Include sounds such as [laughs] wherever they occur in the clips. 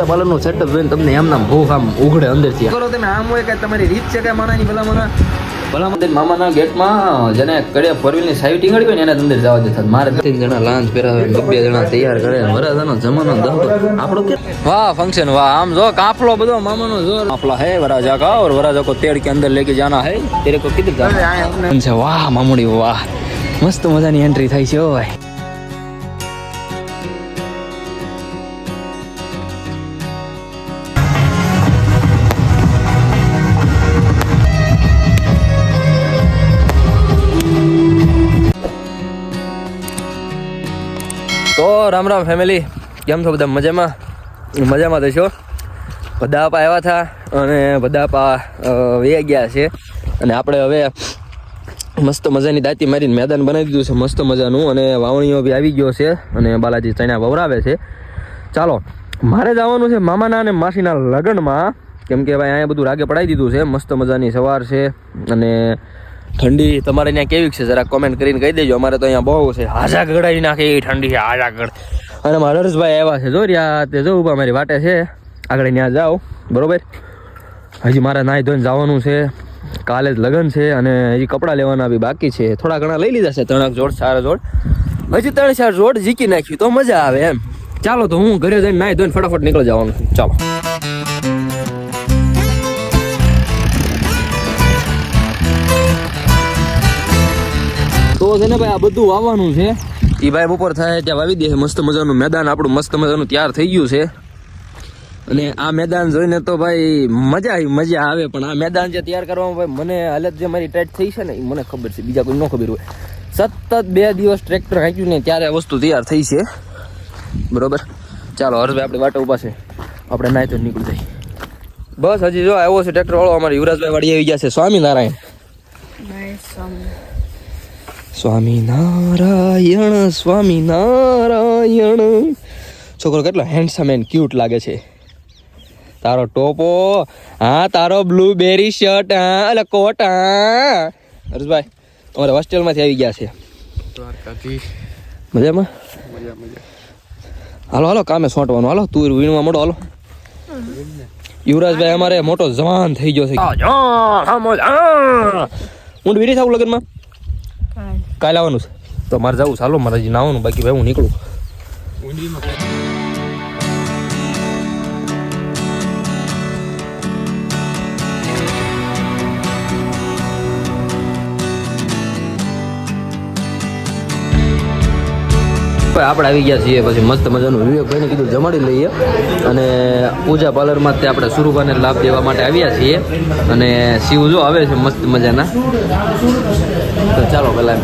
બીજા પાલનનું સેટઅપ જોઈને તમને એમ નામ ભૂખ આમ ઉઘડે અંદરથી કરો તમે આમ હોય કે તમારી રીત છે કે માનાની ભલા મના ભલા મને મામાના ગેટમાં જેને કડે ફોર વ્હીલની સાઈડ ને એના અંદર જવા દેતા. મારે ત્રણ જણા લાંચ પહેરાવે બે જણા તૈયાર કરે વરાજાનો જમાનો વાહ ફંક્શન વાહ. આમ જો કાફલો બધો મામાનો જોર કાફલા હે વરાજા કા વરાજા કો તેડ કે અંદર લેકે જાના હે? તેરે કો છે વાહ મામુડી વાહ. મસ્ત મજાની એન્ટ્રી થઈ છે ઓ ભાઈ. રામ રામ ફેમિલી કેમ છો બધા? મજામાં? મજામાં થશો બધા આપા આવ્યા હતા અને બધા આપા વે ગયા છે. અને આપણે હવે મસ્ત મજાની દાંતી મારીને મેદાન બનાવી દીધું છે, મસ્ત મજાનું. અને વાવણીઓ બી આવી ગયો છે અને બાલાજી ચણા વવરાવે છે. ચાલો, મારે જવાનું છે મામાના અને માસીના લગ્નમાં. કેમ કે ભાઈ અહીંયા બધું રાગે પડાવી દીધું છે, મસ્ત મજાની સવાર છે અને ઠંડી તમારે ત્યાં કેવી છે? જરા કોમેન્ટ કરીને કહી દેજો. અમારે તો અહીંયા બહુ છે. હાજા ગળાઈ નાખે એ ઠંડી છે, હાજા ગળ. અને મારા હર્ષભાઈ આવ્યા છે. જો રહ્યા, તે જો ઊભા મારી વાટે છે. આગળ ત્યાં જાઓ. બરોબર? હજી મારે નાહી ધોઈને જવાનું છે. કાલે જ લગ્ન છે અને હજી કપડાં લેવાના બી બાકી છે. થોડા ઘણા લઈ લીધા છે. ત્રણક જોડ, ચાર જોડ. હજી ત્રણ ચાર જોડ જીકી નાખ્યું તો મજા આવે એમ. ચાલો તો હું ઘરે જઈને નાહી ધોઈને ફટાફટ નીકળી જવાનું છું. ચાલો. તો છે ને ભાઈ આ બધું વાવવાનું છે. એ ભાઈ બપોર થાય ત્યાં વાવી દે મસ્ત મજાનું મેદાન આપણું મસ્ત મજાનું તૈયાર થઈ ગયું છે. અને આ મેદાન જોઈને તો ભાઈ મજા આવી મજા આવે પણ આ મેદાન જે તૈયાર કરવામાં ભાઈ મને હાલત જે મારી ટાઈટ થઈ છે ને એ મને ખબર છે બીજા કોઈ ન ખબર હોય. સતત બે દિવસ ટ્રેક્ટર હાંક્યું ને ત્યારે આ વસ્તુ તૈયાર થઈ છે. બરોબર? ચાલો હર્ષભાઈ આપણે વાટો ઊભા છે. આપણે નાય તો નીકળી જાય બસ હજી જો આવ્યો છે ટ્રેક્ટર વાળો અમારે યુવરાજભાઈ વાડી આવી ગયા છે. સ્વામિનારાયણ. સ્વામિનારાયણ સ્વામિનારાયણ. છોકરો કેટલો હેન્ડસમ એન્ડ ક્યુટ લાગે છે. તારો ટોપો હા તારો બ્લુબેરી શર્ટ હા એટલે કોટ હા. હર્ષભાઈ અમારે હોસ્ટેલમાંથી આવી ગયા છે. મજામાં? હાલો હાલો કામે સોંટવાનું. હાલો તું વીણવા મોડો હાલો. યુવરાજભાઈ અમારે મોટો જવાન થઈ ગયો છે. ઊંડ વીરી થાવું લગનમાં? કાલે આવવાનું છે. તો મારે જવું ચાલો મારે હજી નાવાનું બાકી ભાઈ હું નીકળું. ભાઈ આપણે આવી ગયા છીએ પછી મસ્ત મજાનું વિવેકભાઈને કીધું જમાડી લઈએ. અને પૂજા પાર્લરમાં તે આપણે સુરુભાને લાભ દેવા માટે આવ્યા છીએ. અને શિવ જો આવે છે મસ્ત મજાના. તો ચાલો પેલા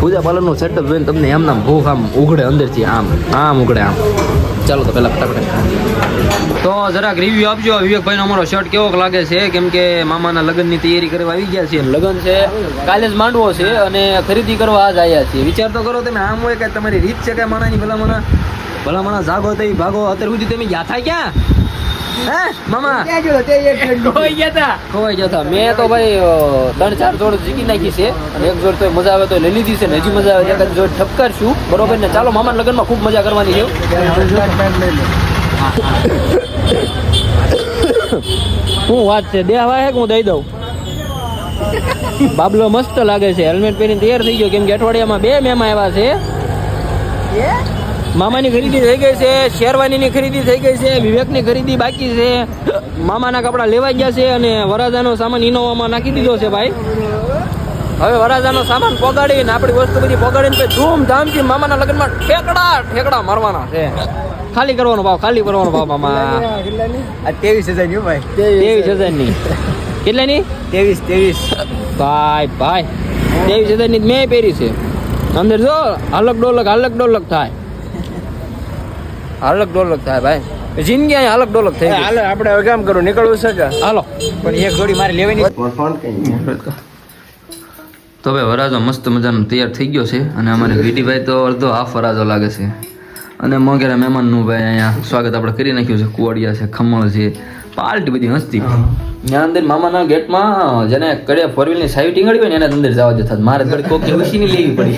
પૂજા પાર્લરનું સેટઅપ જોઈને તમને એમ નામ ભૂખ આમ ઉઘડે અંદરથી આમ આમ ઉઘડે આમ. ચાલો તો પહેલા ફટાફટ. તો જરાક રિવ્યુ આપજો. વિવેકભાઈનો અમારો શર્ટ કેવો લાગે છે? કેમ કે મામાના લગ્નની તૈયારી કરવા આવી ગયા છે લગ્ન છે. કાલે જ માંડવો છે અને ખરીદી કરવા આજ આવ્યા છીએ. વિચાર તો કરો તમે આમ હોય કે તમારી રીત છે કે માણાની ભલા મના જાગો તઈ ભાગો. અત્યાર સુધી તમે ગયા થાય ક્યાં? હે મામા? ખોવાઈ ગયા હતા ખોવાઈ ગયા હતા મેં તો ભાઈ ત્રણ ચાર જોડ જીકી નાખી છે. અને એક જોડ તો મજા આવે તો લઈ લીધી છે ને હજી મજા આવે. એક જોડ ઠપકારશું બરોબર ને? ચાલો મામાના લગ્નમાં ખૂબ મજા કરવાની છે. શું વાત છે? દેવા હે હું દઈ દઉં? બાબલો મસ્ત લાગે છે. હેલ્મેટ પહેરીને તૈયાર થઈ ગયો. કેમ કે અઠવાડિયામાં બે મહેમાન આવ્યા છે. મામાની ખરીદી થઈ ગઈ છે. શેરવાનીની ખરીદી થઈ ગઈ છે. વિવેકની ખરીદી બાકી છે. મામાના કપડાં લેવાઈ ગયા છે અને વરાજાનો સામાન ઇનોવામાં નાખી દીધો છે ભાઈ. હવે વરાજાનો સામાન પોગાડીને આપણી વસ્તુ બધી પોગાડીને ધૂમધામથી મામાના લગ્નમાં ઠેકડા ઠેકડા મારવાના છે. ખાલી કરવાનો ભાવ ખાલી કરવાનો ભાવ મામા. ત્રેવીસ હજારની ભાઈ. ત્રેવીસ હજારની. કેટલાની? ત્રેવીસ ત્રેવીસ. ભાઈ ભાઈ. ત્રેવીસ હજારની મેં પહેરી છે. અંદર જો હલક ડોલક હલક ડોલક થાય. હલક ડોલક થાય ભાઈ. જિંદગી અહીં હલક ડોલક થઈ હાલો આપણે હવે કામ કરું નીકળવું છે કે? હાલો. પણ એક જોડી મારે લેવાની તો ભાઈ વરાજો મસ્ત મજાનો તૈયાર થઈ ગયો છે અને અમારે વીટીભાઈ તો અડધો હાફ વરાજો લાગે છે. અને મોગેરા મહેમાનનું ભાઈ અહીંયા સ્વાગત આપણે કરી નાખ્યું છે. કુવાડિયા છે ખમણ છે પાર્ટી બધી મસ્તી. ત્યાં અંદર મામાના ગેટમાં જેને કડે ફોર વ્હીલની સાઈડ ટીંગડી હોય ને એને અંદર જવા જતા મારે થોડી કોકની ઉશીની લેવી પડી.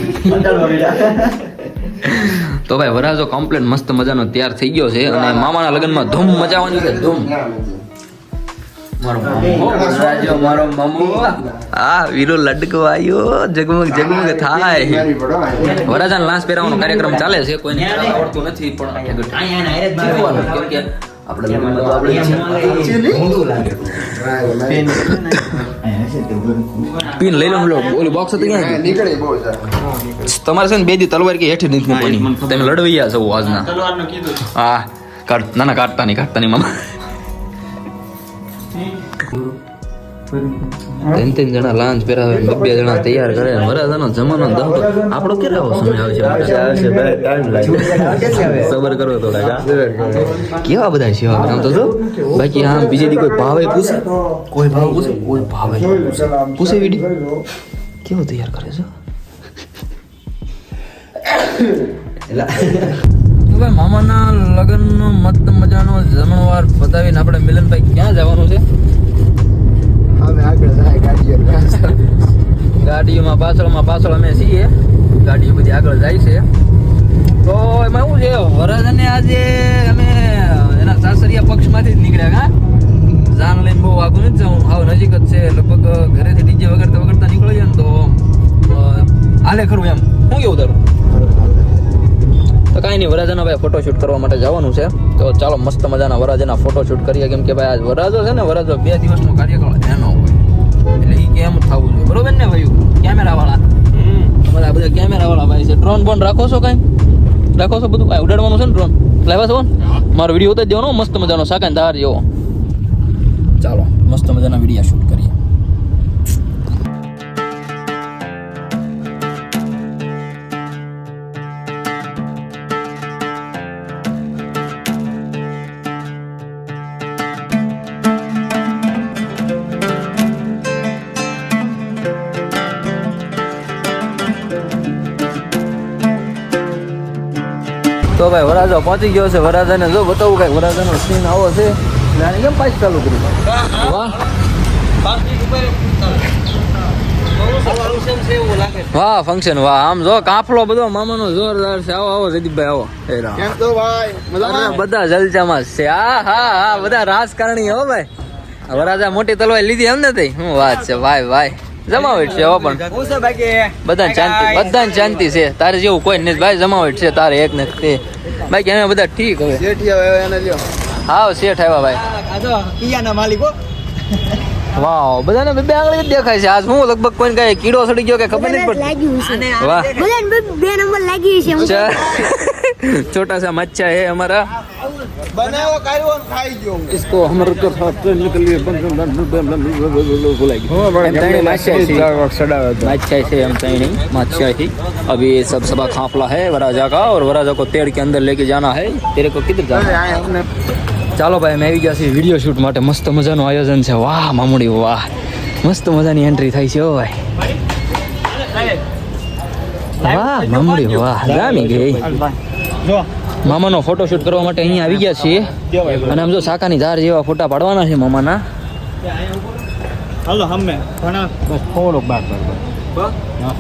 તો ભાઈ વરાજો કમ્પ્લેટ મસ્ત મજાનો તૈયાર થઈ ગયો છે અને મામાના લગ્નમાં ધૂમ મજા આવવાની છે ધૂમ. મારો મામો. વરાજો મારો મામો. આ વીરો લડકો આવ્યો જગમગ જગમગ થાય. વરાજાને લાંસ પહેરાવવાનો કાર્યક્રમ ચાલે છે કોઈને આવડતું નથી પણ શીખવાનું, કેમ કે આપણે લગ્નમાં તો આપણે પીન લઈ લો લો ઓલું બોક્સ હતી ક્યાં નીકળે બહુ તમારે છે ને બે દી તલવાર કે હેઠે નથી મૂકવાની તમે લડવૈયા છો આજના. હા કાઢ ના ના કાઢતા નહીં કાઢતા નહીં મામા. ત્રણ ત્રણ જણા લાંચ પહેરાવે ને બે જણા તૈયાર કરે ને જમાનો દહ આપણો ક્યારે આવો સમય આવશે સબર કરો થોડાક કેવા બધા છે આમ તો બાકી આમ બીજે દી કોઈ ભાવે પૂછે? કોઈ ભાવ પૂછે? કોઈ ભાવે પૂછે. પૂછે વીડી. કેવો તૈયાર કરે છે? ભાઈ મામાના લગ્નનો મસ્ત મજાનો જમણવાર બતાવીને આપણે મિલનભાઈ ક્યાં જવાનું છે? હવે આગળ જાય ગાડીઓ ગાડીઓમાં પાછળમાં પાછળ અમે છીએ. ગાડીઓ બધી આગળ જાય છે. તો એમાં એવું છે? વરરાજાને આજે અમે એના સાસરિયા પક્ષમાંથી જ નીકળ્યા હા જાન લઈને બહુ આગું નથી જવું. આવું નજીક જ છે. લગભગ ઘરેથી ડીજે વગાડતા વગાડતા નીકળીએ ને તો હાલે ખરું એમ. હું કેવું તારું? તો કાંઈ નહીં વરાજાના ભાઈ ફોટોશૂટ કરવા માટે જવાનું છે. તો ચાલો મસ્ત મજાના વરાજાના ફોટોશૂટ કરીએ. કેમ કે ભાઈ આજ વરાજો છે ને વરાજો બે દિવસનો કાર્યક્રમ એનો હોય. એટલે એ કેમ થવું જોઈએ? બરોબર ને ભાઈ? કેમેરાવાળા. અમારા બધા કેમેરાવાળા ભાઈ છે. ડ્રોન બોન રાખો છો કાંઈ? રાખો છો બધું? કાંઈ ઉડાડવાનું છે ને ડ્રોન લાવ્યા છો ને મારો વીડિયો ઉતારી દેવાનો. મસ્ત મજાનો સાકાન ધાર જેવો. ચાલો મસ્ત મજાના વીડિયો શૂટ તો ભાઈ વરાજો પહોંચી ગયો છે. વરાજાને જો બતાવું કઈ વરાજાનો સીન આવો છે. એટલે કેમ પાછી ચાલુ કરી વાહ. ફંક્શન વાહ. આમ જો કાફલો બધો મામાનો જોરદાર છે. આવો આવો જયદીપભાઈ આવો. કેમ તો ભાઈ? બધા જલચામાં છે. હા હા હા બધા રાજકારણી હો ભાઈ. વરાજા મોટી તલવાર લીધી એમ ને તઈ શું વાત છે? ભાઈ ભાઈ જમાવટ છે પણ. બધાને શાંતિ બધાને શાંતિ છે. તારે જેવું કોઈ નહીં ભાઈ જમાવટ છે. તારે એક નથી બાકી અમે બધા ઠીક હવે. હાવ શેઠ આવ્યા ભાઈ. માલિક. વાહ બધાને બે આંગળી દેખાય છે. આજ હું લગભગ કોઈ કઈ કીડો સડી ગયો કે ખબર નહીં પડતી. વાહ. બધાને બે નંબર લાગી છે [laughs] છોટા સા મચ્છા હે અમારા. બનાવો કાઢવો ને ખાઈ ગયો હું. इसको हमारे तो निकल माच्छा से हम कहीं नहीं माच्छा ही अभी ये सब सबा खाफला है वराजा का और वराजा को तेड़ के अंदर लेके जाना है तेरे को किधर जाना है ચાલો ભાઈ અમે આવી ગયા છીએ વિડીયો શૂટ માટે મસ્ત મજાનું આયોજન છે વાહ મામુડી વાહ મસ્ત મજાની એન્ટ્રી થાય છે ઓ ભાઈ વાહ મામુડી વાહ જામી ગઈ મામાનો ફોટોશૂટ કરવા માટે અહીંયા આવી ગયા છીએ. અને આમ જો શાકાની ધાર જેવા ફોટા પાડવાના છે મામાના. હાલો હમે. ઘણા. બસ થોડોક બાર બાર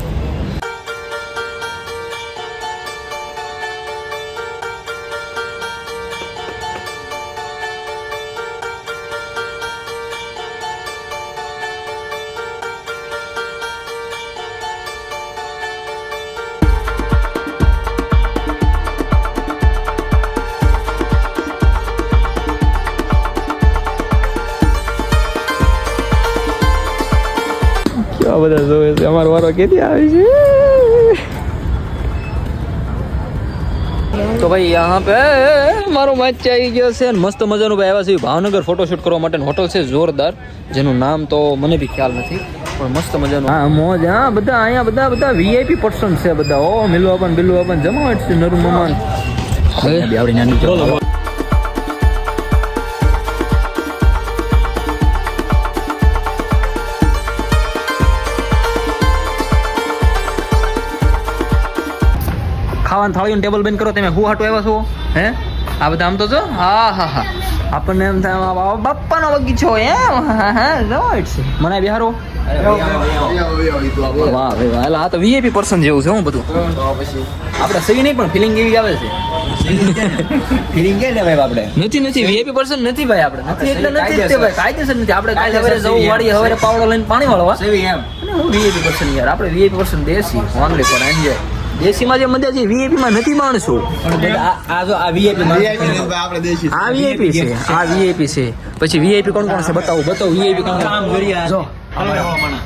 બધા જોવે છે. અમારો વારો કેદી આવે છે? તો ભાઈ યહાં પે મારો મચ આવી ગયો છે મસ્ત મજાનું ભાઈ આવ્યા છે. ભાવનગર ફોટોશૂટ કરવા માટેની હોટલ છે જોરદાર. જેનું નામ તો મને બી ખ્યાલ નથી પણ મસ્ત મજાનું. હા મોજ. હા બધા અહીંયા બધા બધા વીઆઈપી પર્સન છે બધા. ઓ મિલવા પણ બિલવા પણ જમાવટ છે નરુ મમાન. હવે આવડી નાની ખાવાનું થાળીનું ટેબલ બંધ કરો તમે હું હાટું આવ્યા છો? હે? આ બધા આમ તો જો? હા હા હા. આપણને એમ થાય બાપાનો બગીચો એમ? હા મને બિહારો વાહ ભાઈ વાહ. આ તો વીઆઈપી પર્સન જેવું છે હું બધું. આપણે સહી નહીં પણ ફિલિંગ એવી આવે છે. ફિલિંગ કે ને ભાઈ આપણે? નથી નથી. વીઆઈપી પર્સન નથી ભાઈ આપણે. નથી એટલે નથી તે ભાઈ કાયદેસર નથી. આપણે કાલે સવારે જવું વાળી સવારે પાવડો લઈને પાણી વાળવા. એમ. હું વીઆઈપી પર્સન યાર. આપણે વીઆઈપી પર્સન દેશી. વાંગડી પણ એન્જોય દેશીમાં જે મજા છે વીઆઈપીમાં નથી માણસો આ- આ જો ને વીઆઈપી છે આ વીઆઈપી છે પછી વીઆઈપી કોણ કોણ છે બતાવો બતાવો વીઆઈપી કોણ કામ કરી આ. જો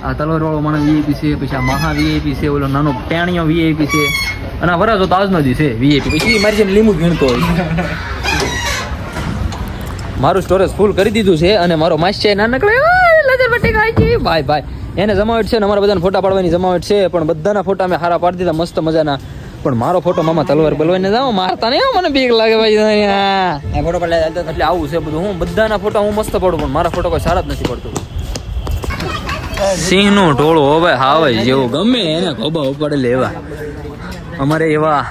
આ તલવાર વાળો માણસ વીઆઈપી છે પછી આ મહા વીઆઈપી છે ઓલો નાનો ટેણીયો વીઆઈપી છે અને આ વરાજો તાજ નદી છે વીઆઈપી પછી મારી જેમ લીંબુ ગણતો હોય મારું સ્ટોરેજ ફૂલ કરી દીધું છે અને મારો માસ્ટર નાનકડો લજર પટ્ટી આવી છે ભાઈ ભાઈ એને જમાવટ છે ને અમારા બધાને ફોટા પાડવાની જમાવટ છે પણ બધાના ફોટા મેં હારા પાડી દીધા મસ્ત મજાના. પણ મારો ફોટો મામા તલવાર બલવાઈને જાઓ મારતા નહીં મને બીક લાગે ભાઈ ફોટો પડે એટલે આવું છે બધું. હું બધાના ફોટા હું મસ્ત પડું પણ મારા ફોટો કોઈ સારા જ નથી પડતો. સિંહનું ટોળું હવે હાવે જેવું. ગમે એને ખોબા ઉપાડે લેવા. અમારે એવા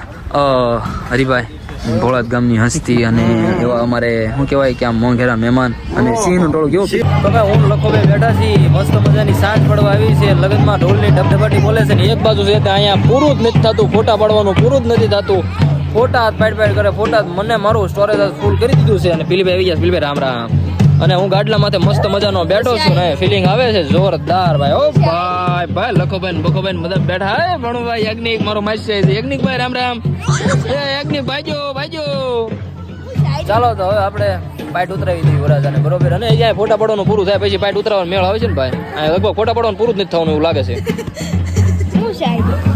હરિભાઈ ભોળાદ ગામની હસ્તી અને એવા અમારે, શું કહેવાય કે આમ મોંઘેરા મહેમાન અને સિંહનું ટોળું કેવું તો ભાઈ હું લખો ભાઈ, બેઠા છીએ. મસ્ત મજાની સાંજ પડવા આવી છે. લગ્નમાં ઢોલની ડબડબાટી બોલે છે ને, એક બાજુ છે ત્યાં અહીંયા પૂરું જ નથી થતું. ફોટા પાડવાનું પૂરું જ નથી થતું. ફોટા પાડ પાડ કરે. ફોટા મને મારું સ્ટોરેજ ફૂલ કરી દીધું છે. અને પીલીભાઈ આવી ગયા. પીલીભાઈ, રામ રામ. અને હું ગાડલા માથે મસ્ત મજાનો બેઠો છું ને ફિલિંગ આવે છે જોરદાર ભાઈ. ઓ ભાઈ ભાઈ લખોભાઈ લખોભાઈ બધા બેઠા. હે ભણુભાઈ યજ્ઞિક મારો માસી છે. યજ્ઞિક ભાઈ રામ રામ. એ યજ્ઞિક ભાઈજો ભાઈજો. ચાલો તો હવે આપણે પાઇટ ઉતરાવી દઈએ વરાજાને બરોબર? અને અહીંયા ફોટા પડવાનું પૂરું થાય પછી પાઇટ ઉતરાવવાનું મેળ આવે છે ને ભાઈ? આ લગભગ ફોટા પડવાનું પૂરું જ નથી થવાનું એવું લાગે છે. શું સાહેબ આપણા